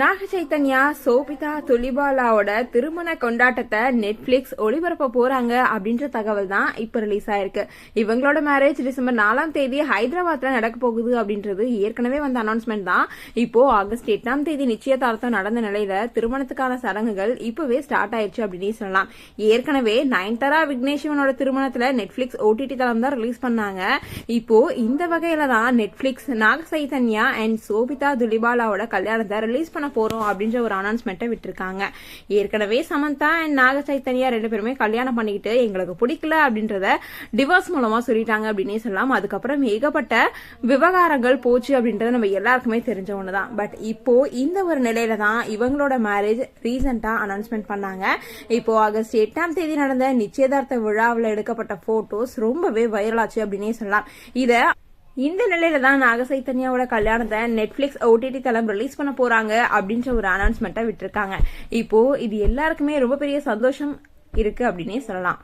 நாக சைத்தன்யா சோபிதா துலிபாலாவோட திருமண கொண்டாட்டத்தை நெட்ஃபிளிக்ஸ் ஒளிபரப்ப போறாங்க அப்படின்ற தகவல் தான் இப்ப ரிலீஸ் ஆயிருக்கு. இவங்களோட மேரேஜ் டிசம்பர் நாலாம் தேதி ஹைதராபாத்ல நடக்க போகுது அப்படின்றது ஏற்கனவே வந்த அனௌன்ஸ்மெண்ட் தான். இப்போ ஆகஸ்ட் எட்டாம் தேதி நிச்சயதார்த்தம் நடந்த நிலையில திருமணத்துக்கான சடங்குகள் இப்பவே ஸ்டார்ட் ஆயிடுச்சு அப்படின்னு சொல்லலாம். ஏற்கனவே நயன்தாரா விக்னேஷ்வனோட திருமணத்துல நெட்ஃபிளிக்ஸ் ஓடிடி தளம் தான் ரிலீஸ் பண்ணாங்க. இப்போ இந்த வகையில தான் நெட்ஃபிளிக்ஸ் நாக சைதன்யா அண்ட் சோபிதா துலிபாலாவோட கல்யாணத்தை ரிலீஸ் பண்ண போறோம் அப்படின்ற ஒரு அனௌன்ஸ்மெண்ட்டை விட்டுருக்காங்க. ஏற்கனவே சமந்தா அண்ட் நாக சைத்தன்யா ரெண்டு பேருமே கல்யாணம் பண்ணிக்கிட்டு எங்களுக்கு பிடிக்கல அப்படின்றத டிவோர்ஸ் மூலமா சொல்லிட்டாங்க அப்படின்னே சொல்லலாம். அதுக்கப்புறம் ஏகப்பட்ட விவகாரங்கள் போச்சு அப்படின்றது நம்ம எல்லாருக்குமே தெரிஞ்ச ஒண்ணுதான். பட் இப்போ இந்த ஒரு நிலையில தான் இவங்களோட மேரேஜ் ரீசெண்டா அனௌன்ஸ்மெண்ட் பண்ணாங்க. இப்போ ஆகஸ்ட் எட்டாம் தேதி நடந்த நிச்சயதார்த்த விழாவில் எடுக்கப்பட்ட போட்டோஸ் ரொம்பவே வைரலாச்சு அப்படின்னே சொல்லலாம். இதை இந்த நிலையில தான் நாக சைத்தன்யாவோட கல்யாணத்தை நெட்ஃபிளிக்ஸ் ஓடிடி தளம் ரிலீஸ் பண்ண போறாங்க அப்படின்ற ஒரு அனௌன்ஸ்மெண்ட்டை விட்டுருக்காங்க. இப்போ இது எல்லாருக்குமே ரொம்ப பெரிய சந்தோஷம் இருக்கு அப்படின்னே சொல்லலாம்.